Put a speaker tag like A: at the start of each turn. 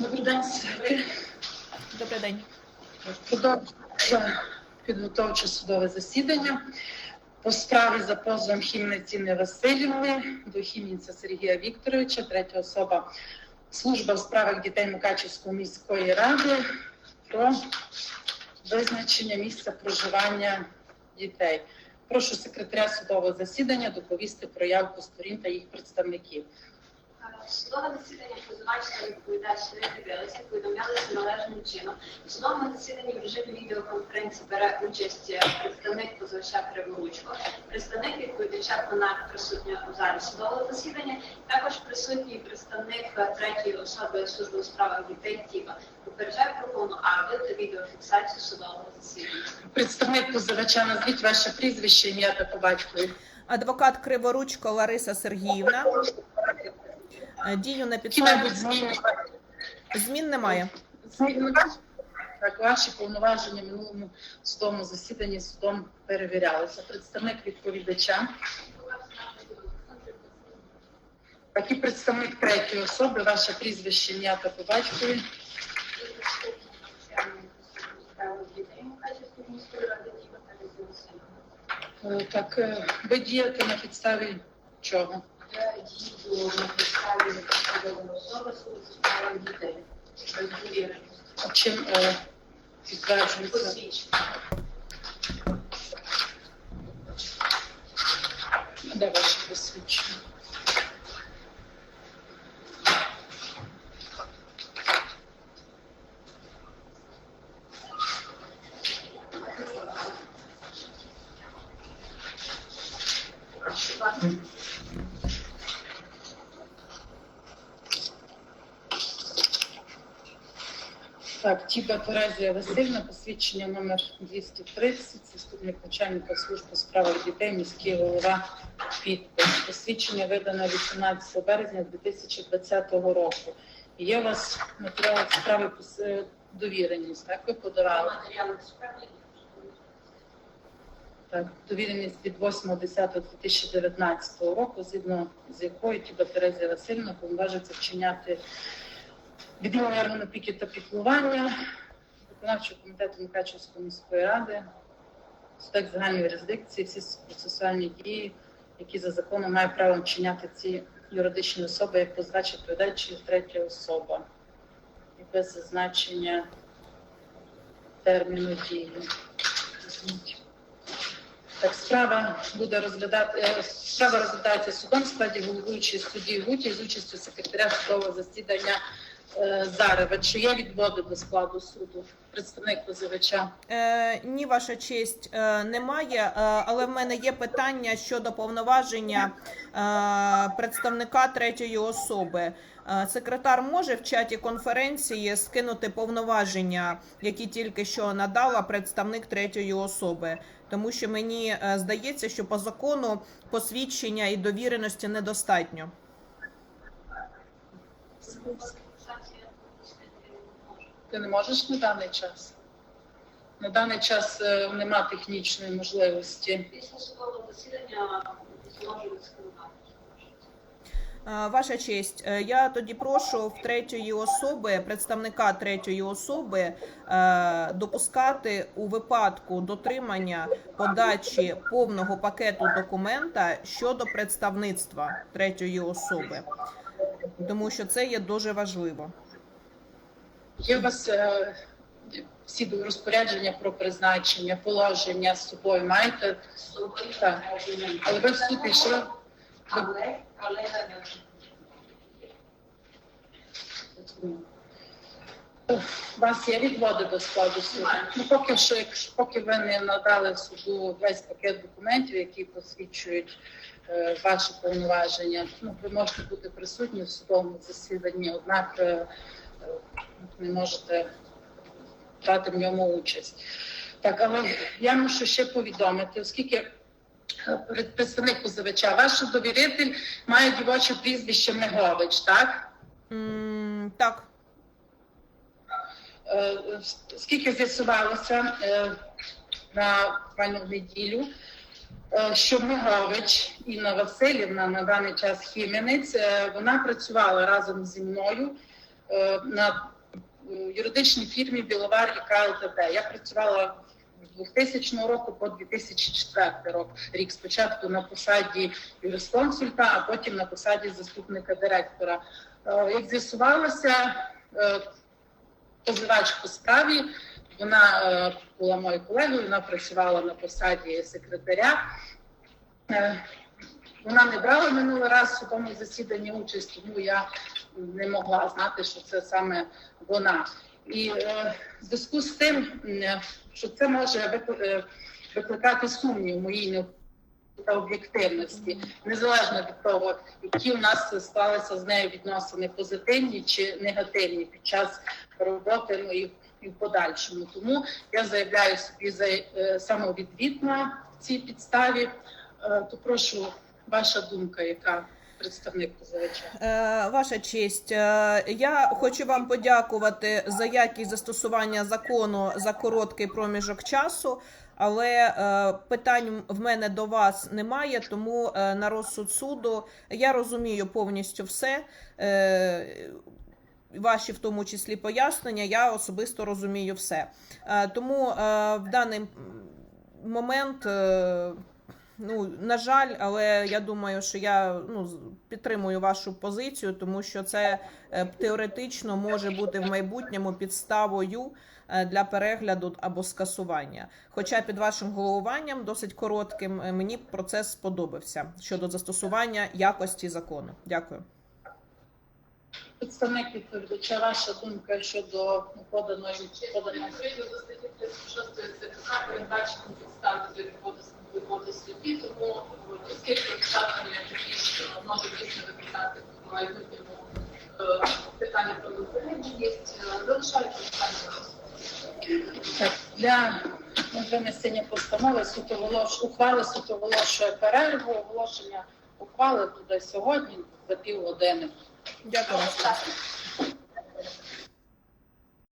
A: Добрий день, святи.
B: Добрий день.
A: Продовжується підготовче судове засідання по справі за позовом Хімниці Ніни Васильівни до Хімінця Сергія Вікторовича, третя особа служба в справах дітей Мукачівської міської ради про визначення місця проживання дітей. Прошу секретаря судового засідання доповісти про явку сторін та їх представників.
C: Судове засідання позивач та відповідач не дивилися, повідомлялися належним чином. У судовому засіданні в режимі відеоконференції бере участь е, представник позивача Криворучко, представник відповідача Конак присутня у залі судового засідання, також присутній представник е, третьої особи служби у справах дітей Тіва. Попереджаю про повну аудіо та відеофіксацію судового засідання.
A: Представник позивача, назвіть ваше прізвище, ім'я та по батькові.
B: Адвокат Криворучко Лариса Сергіївна. Е, Дію на підставі
A: небудь
B: змін немає.
A: Так, ваші повноваження в минулому судовому засіданні судом перевірялися. Представник відповідача. Так і представник третьої особи, ваше прізвище, ім'я та по батькові. Е, Так, е, ви дієте на підставі чого? А чим е, підтверджується? Де ваше посвідчення? Так, Тіба Терезія Васильівна, посвідчення номер 230, заступник начальника служби у справах дітей, міський голова підпис. Посвідчення видано 18 березня 2020 року. Є у вас матеріал справи е, довіреність, так? Ви подавали? Так, довіреність від 8.10.2019 року, згідно з якою Тіба Терезія Васильівна повноважиться вчиняти відділення органу опіки та піклування виконавчого комітету Мукачівської міської ради, суб'єкт загальної юрисдикції, всі процесуальні дії, які за законом має право вчиняти ці юридичні особи, як позивач відповідач третя особа, і без зазначення терміну дії. Так, справа буде розглядати е, справа розглядається судом в складі головуючої судді Гуті з участю секретаря судового засідання е, Зарева. Чи є відводи до складу суду? Представник позивача.
B: Е, ні, ваша честь е, немає, е, але в мене є питання щодо повноваження е, представника третьої особи. Е, секретар може в чаті конференції скинути повноваження, які тільки що надала представник третьої особи. Тому що мені е, здається, що по закону посвідчення і довіреності недостатньо.
A: Ти не можеш на даний час? На даний час е, нема технічної можливості.
C: Після судового засідання зможу
B: Ваша честь, е, я тоді прошу в третьої особи, представника третьої особи, е, допускати у випадку дотримання подачі повного пакету документа щодо представництва третьої особи, тому що це є дуже важливо.
A: Є у вас е, всі розпорядження про призначення, положення з собою маєте? Так. Але ви в суд йшли?
C: Але, але
A: У вас є відводи до складу суду? Ну, поки що, якщо поки ви не надали суду весь пакет документів, які посвідчують е, ваші повноваження, ну, ви можете бути присутні в судовому засіданні, однак е, не можете брати в ньому участь. Так, але я мушу ще повідомити, оскільки е, представник позивача, ваш довіритель має дівоче прізвище Мегович, так?
B: Так,
A: Е, скільки з'ясувалося е, на пану неділю, е, що Мигович Інна Васильівна на даний час Хім'янець, е, вона працювала разом зі мною е, на е, юридичній фірмі Біловар і КЛТБ. Я працювала з 2000 року по 2004 рок. Рік спочатку на посаді юрисконсульта, а потім на посаді заступника директора. Е, Як з'ясувалося, е, позивач по справі вона е, була моєю колегою, вона працювала на посаді секретаря. Вона не брала минулий раз в судовому засіданні участь, тому я не могла знати, що це саме вона. І е, в зв'язку з тим, що це може е, викликати сумнів моїй не- та об'єктивності, незалежно від того, які у нас склалися з нею відносини позитивні чи негативні під час роботи, ну і, і в подальшому. Тому я заявляю собі за е, самовідвід на цій підставі. Е, то прошу ваша думка, яка представник позивача.
B: Е, Ваша честь, е, я хочу вам подякувати за якість застосування закону за короткий проміжок часу, але е, питань в мене до вас немає, тому на розсуд суду я розумію повністю все. Ваші в тому числі пояснення, я особисто розумію все. Тому в даний момент Ну, на жаль, але я думаю, що я ну, підтримую вашу позицію, тому що це е, теоретично може бути в майбутньому підставою е, для перегляду або скасування. Хоча під вашим головуванням, досить коротким, е, мені процес сподобався щодо застосування якості закону. Дякую.
A: Представник відповідача, ваша думка щодо поданої поданої
D: статті 36 ЦКК передбачені підстави для відводу відводу судді, тому оскільки обставини такі, що дійсно викликати в майбутньому е, питання про неупередженість, є залишають питання.
A: Так, для винесення постанови суто волош... ухвали суто оголошує перерву, оголошення ухвали буде сьогодні за півгодини.
B: Дякую.